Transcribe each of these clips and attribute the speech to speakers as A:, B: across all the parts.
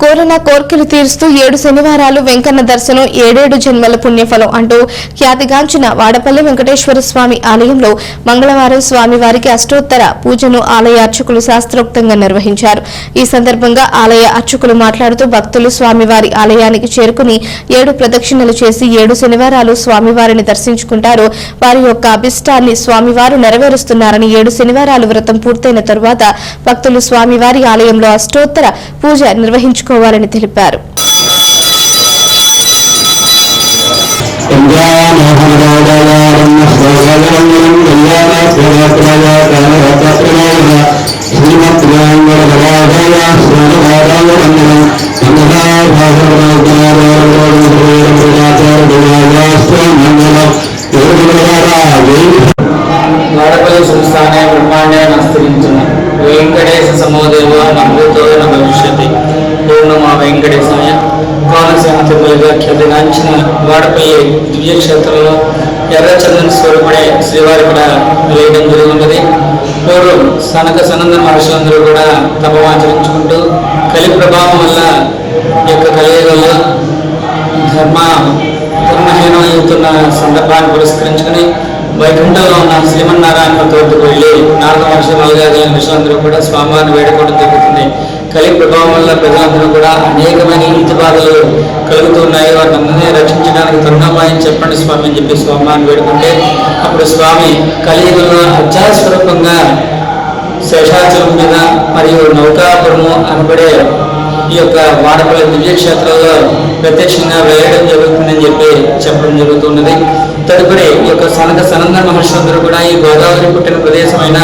A: కోరిన కోర్కెలు తీరుస్తూ ఏడు శనివారాలు వెంకన్న దర్శనం ఏడేడు జన్మల పుణ్యఫలం అంటూ ఖ్యాతిగాంచిన వాడపల్లి వెంకటేశ్వర స్వామి ఆలయంలో మంగళవారం స్వామివారికి అష్టోత్తర పూజను ఆలయ అర్చకులు శాస్త్రోక్తంగా నిర్వహించారు. ఈ సందర్భంగా ఆలయ అర్చకులు మాట్లాడుతూ భక్తులు స్వామివారి ఆలయానికి చేరుకుని ఏడు ప్రదక్షిణలు చేసి ఏడు శనివారాలు స్వామివారిని దర్శించుకుంటారు. వారి యొక్క అభిష్టాన్ని స్వామివారు నెరవేరుస్తున్నారని ఏడు శనివారాలు వ్రతం పూర్తయిన తరువాత భక్తులు స్వామివారి ఆలయంలో అష్టోత్తర పూజ నిర్వహించుకోవాలని తెలిపారు.
B: వాడపల్లి సంస్థానే బ్రహ్మాండే నస్తరించిన వెంకటేశ వెంకటేశాయ కోనసీమ తిరుమలగా ఖ్యాతిగాంచిన వాడపల్లి దివ్యక్షేత్రంలో ఎర్రచందన స్వరూపుడే శ్రీవారి కూడా వేయడం జరుగుతున్నది. పూర్వం సనక సనంద మహర్షులందరూ కూడా తపమాచరించుకుంటూ కలి ప్రభావం వల్ల యొక్క కలియుగంలో ధర్మ ధర్మహీనం అవుతున్న సందర్భాన్ని పురస్కరించుకుని వైకుంఠంలో ఉన్న శ్రీమన్నారాయణ తోటకు వెళ్ళి నారద మహర్షి మలగాజల ఋషులందరూ కూడా స్వామివారిని వేడుకోవడం జరుగుతుంది కలి ప్రభావం వల్ల ప్రజలందరూ కూడా అనేకమైన ఇంటి బాధలు కలుగుతున్నాయి. వారిని అందరినీ రక్షించడానికి తరుణమాయని చెప్పండి స్వామి అని చెప్పి స్వామివారిని వేడుకుంటే అప్పుడు స్వామి కలియుగంలో అధ్యాస్వరూపంగా శేషాచలం మీద మరియు నౌకాపురము అనబడే ఈ యొక్క వాడపల్లి దివ్యక్షేత్రంలో ప్రత్యక్షంగా వేయడం జరుగుతుందని చెప్పి చెప్పడం జరుగుతున్నది. తదుపరి ఈ యొక్క సనక సనంద మహర్షులందరూ కూడా ఈ గోదావరి పుట్టిన ప్రదేశమైన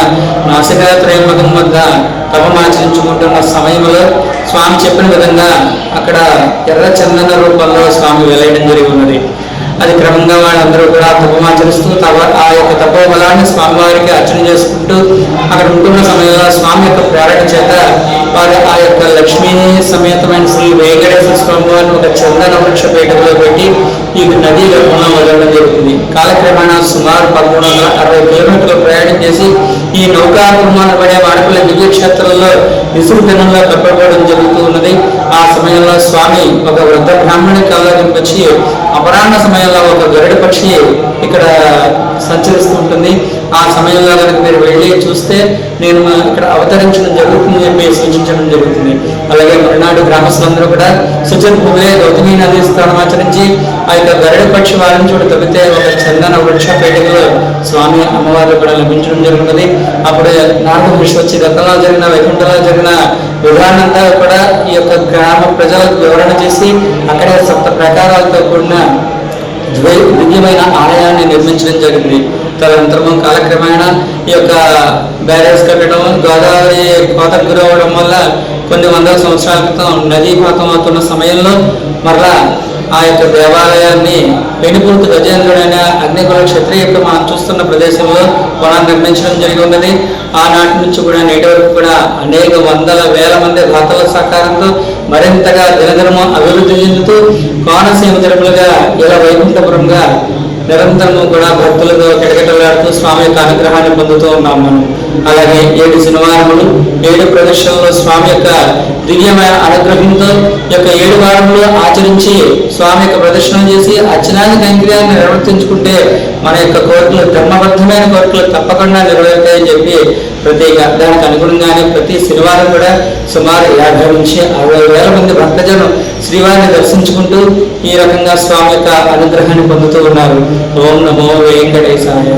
B: నాసికా త్రయంబకం వద్ద తపమాచరించుకుంటున్న సమయంలో స్వామి చెప్పిన విధంగా అక్కడ ఎర్ర చందన రూపంలో స్వామి వెలయడం జరిగి ఉన్నది. అది క్రమంగా వాళ్ళందరూ కూడా తపమాచరిస్తూ తప ఆ యొక్క తపోబలాన్ని స్వామివారికి అర్చన చేసుకుంటూ అక్కడ ఉంటున్న సమయంలో స్వామి యొక్క ప్రేరణ చేత వారు ఆ యొక్క లక్ష్మీ సమేతమైన శ్రీ వెంకటేశ్వర స్వామి వారిని ఒక చందన వృక్ష పీఠంలో పెట్టి ఈ నదీ గర్భంలో వదలడం జరుగుతుంది. కాలక్రమేణా సుమారు పదమూడు వందల అరవై కిలోమీటర్లు ప్రయాణం చేసి ఈ నౌకాపురమాన పడే వాడపల్లి దివ్యక్షేత్రంలో విసృజనంలో కప్పబడడం జరుగుతూ ఉన్నది. ఆ సమయంలో స్వామి ఒక వృద్ధ బ్రాహ్మణి కళ్ళకి వచ్చి అపరాహ్న సమయంలో ఒక గరుడ పక్షి ఇక్కడ సంచరిస్తుంటుంది ఆ సమయంలో కనుక మీరు వెళ్ళి చూస్తే నేను ఇక్కడ అవతరించడం జరుగుతుంది చెప్పి సూచించడం జరుగుతుంది. అలాగే మరునాడు గ్రామస్తులందరూ కూడా సుచన్ భూమిలే గౌతమి నది స్థానం ఆచరించి ఆ యొక్క గరుడ పక్షి వారిని చూడ తప్పితే ఒక చందన వృక్ష పేటికలో స్వామి అమ్మవారు కూడా లభించడం జరుగుతుంది. అప్పుడు నారద మహర్షి వచ్చి గతంలో జరిగిన వైకుంఠంలో జరిగిన విధానంతా ఈ యొక్క గ్రామ ప్రజలకు వివరణ చేసి అక్కడే సప్త ప్రకారాలతో కూడిన దివ్యమైన ఆలయాన్ని నిర్మించడం జరిగింది. తదనంతరం కాలక్రమేణా ఈ యొక్క బ్యారేజ్ కట్టడం గోదావరి కోతకు గురవడం వల్ల కొన్ని వందల సంవత్సరాల క్రితం నదీపాతం అవుతున్న సమయంలో మరలా ఆ యొక్క దేవాలయాన్ని పెనుపూర్తి గజేంద్రుడైన అగ్నికుల క్షత్రియుడు మనం చూస్తున్న ప్రదేశంలో కొలాన్ని నిర్మించడం జరిగి ఉన్నది. ఆనాటి నుంచి కూడా నేటి వరకు కూడా అనేక వందల వేల మంది భక్తుల సహకారంతో మరింతగా దినదినము అభివృద్ధి చెందుతూ కోనసీమ తిరుమలగా ఇలా వైకుంఠపురంగా నిరంతరము కూడా భక్తులతో కిటకిటలాడుతూ స్వామి యొక్క అనుగ్రహాన్ని పొందుతూ ఉన్నాం మనం. అలాగే ఏడు శనివారములు ఏడు ప్రదర్శనలో స్వామి యొక్క దివ్యమైన అనుగ్రహంతో ఈ యొక్క ఏడు వారములు ఆచరించి స్వామి యొక్క ప్రదర్శన చేసి అర్చనాది కైంక్ర్యాన్ని నిర్వర్తించుకుంటే మన యొక్క కోరికలు ధర్మబద్ధమైన కోరికలు తప్పకుండా నెరవేరుతాయని చెప్పి ప్రతి దానికి అనుగుణంగానే ప్రతి శనివారం కూడా సుమారు యాభై నుంచి అరవై వేల మంది భక్తజనం శ్రీవారిని దర్శించుకుంటూ ఈ రకంగా స్వామి యొక్క అనుగ్రహాన్ని పొందుతూ ఉన్నారు. ఓం నమో వెంకటేశాయ.